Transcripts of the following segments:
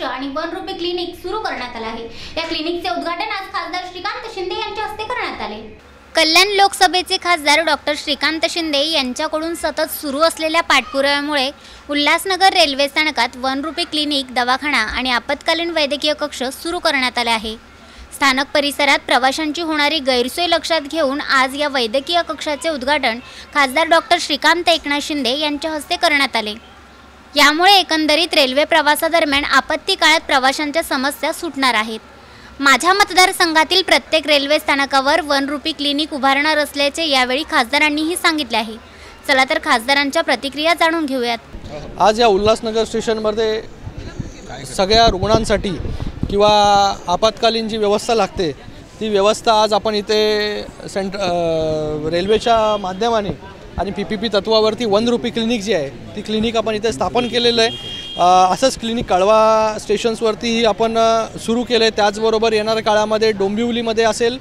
वैद्यकीय कक्ष आणि वनरूपी क्लिनिक सुरू करण्यात आलं आहे. या क्लिनिकचे उद्घाटन आज खासदार श्रीकांत शिंदे यांच्या हस्ते करण्यात आले. कल्याण लोकसभेचे खासदार डॉक्टर श्रीकांत शिंदे यांच्याकडून सतत सुरू असलेल्या पाठपुराव्यामुळे उल्हासनगर रेल्वे स्थानकात वनरूपी क्लिनिक दवाखाना आणि आपत्कालीन वैद्यकीय कक्ष सुरू करण्यात आले आहे. स्थानक परिसरात प्रवाशांची होणारी गैरसोय लक्षात घेऊन आज या वैद्यकीय कक्षाचे उद्घाटन खासदार डॉक्टर श्रीकांत एकनाथ शिंदे यांच्या हस्ते करण्यात आले. यामुळे एकंदरीत रेल्वे प्रवासादरम्यान आपत्ती काळात प्रवाशांच्या समस्या सुटणार आहेत. माझ्या मतदारसंघातील प्रत्येक रेल्वे स्थानकावर वनरूपी क्लिनिक उभारणार असल्याचे यावेळी खासदारांनीही सांगितले आहे. चला तर खासदारांच्या प्रतिक्रिया जाणून घेऊयात. आज या उल्हासनगर स्टेशनमध्ये सगळ्या रुग्णांसाठी किंवा आपत्कालीन जी व्यवस्था लागते ती व्यवस्था आज आपण इथे सेंट रेल्वेच्या माध्यमाने आणि पी पी पी तत्वावरती वन रुपी क्लिनिक जी आहे ती क्लिनिक आपण इथे स्थापन केलेलं आहे. असंच क्लिनिक कळवा स्टेशन्सवरतीही आपण सुरू केले त्याचबरोबर येणाऱ्या काळामध्ये डोंबिवलीमध्ये असेल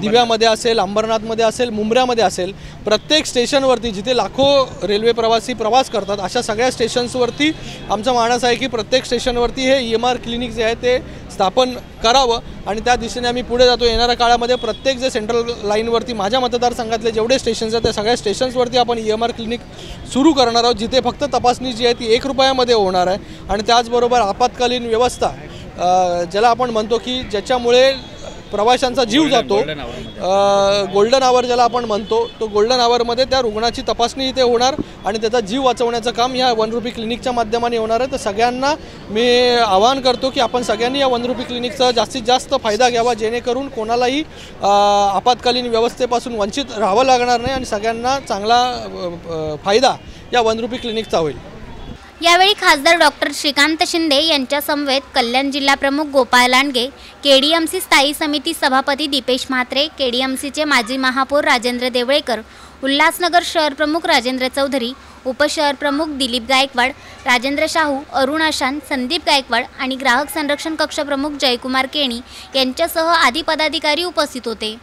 दिव्यामध्ये असेल अंबरनाथमध्ये असेल मुंबऱ्यामध्ये असेल प्रत्येक स्टेशनवरती जिथे लाखो रेल्वे प्रवासी प्रवास करतात अशा सगळ्या स्टेशन्सवरती आमचा मानस आहे की प्रत्येक स्टेशनवरती हे ई एम आर क्लिनिक जे आहे ते स्थापन करावं. आणि त्या दिशेने आम्ही पुढे जातो येणाऱ्या काळामध्ये प्रत्येक जे सेंट्रल लाईनवरती माझ्या मतदारसंघातले जेवढे स्टेशन्स आहेत त्या सगळ्या स्टेशन्सवरती आपण ई एम आर क्लिनिक सुरू करणार आहोत. जिथे फक्त तपासणी जी आहे ती एक रुपयामध्ये होणार आहे. आणि त्याचबरोबर आपत्कालीन व्यवस्था ज्याला आपण म्हणतो की ज्याच्यामुळे प्रवाशांचा जीव जातो गोल्डन आवर ज्याला आपण म्हणतो तो गोल्डन आवरमध्ये त्या रुग्णाची तपासणी इथे होणार आणि त्याचा जीव वाचवण्याचं काम या वनरूपी क्लिनिकच्या माध्यमाने होणार आहे. तर सगळ्यांना मी आवाहन करतो की आपण सगळ्यांनी या वनरूपी क्लिनिकचा जास्तीत जास्त फायदा घ्यावा जेणेकरून कोणालाही आपत्कालीन व्यवस्थेपासून वंचित राहावं लागणार नाही आणि सगळ्यांना चांगला फायदा या वनरूपी क्लिनिकचा होईल. यावेळी खासदार डॉक्टर श्रीकांत शिंदे यांच्या समवेत कल्याण जिल्हा प्रमुख गोपाळ लांडगे केडीएमसी स्थायी समिती सभापती दीपेश म्हात्रे केडीएमसीचे माजी महापौर राजेंद्र देवळेकर उल्हासनगर शहर प्रमुख राजेंद्र चौधरी उपशहर प्रमुख दिलीप गायकवाड राजेंद्र शाहू अरुण आशान संदीप गायकवाड आणि ग्राहक संरक्षण कक्ष प्रमुख जयकुमार केणी यांच्यासह आदी पदाधिकारी उपस्थित होते.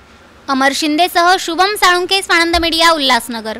अमर शिंदेसह शुभम साळुंके स्वानंद मीडिया उल्हासनगर.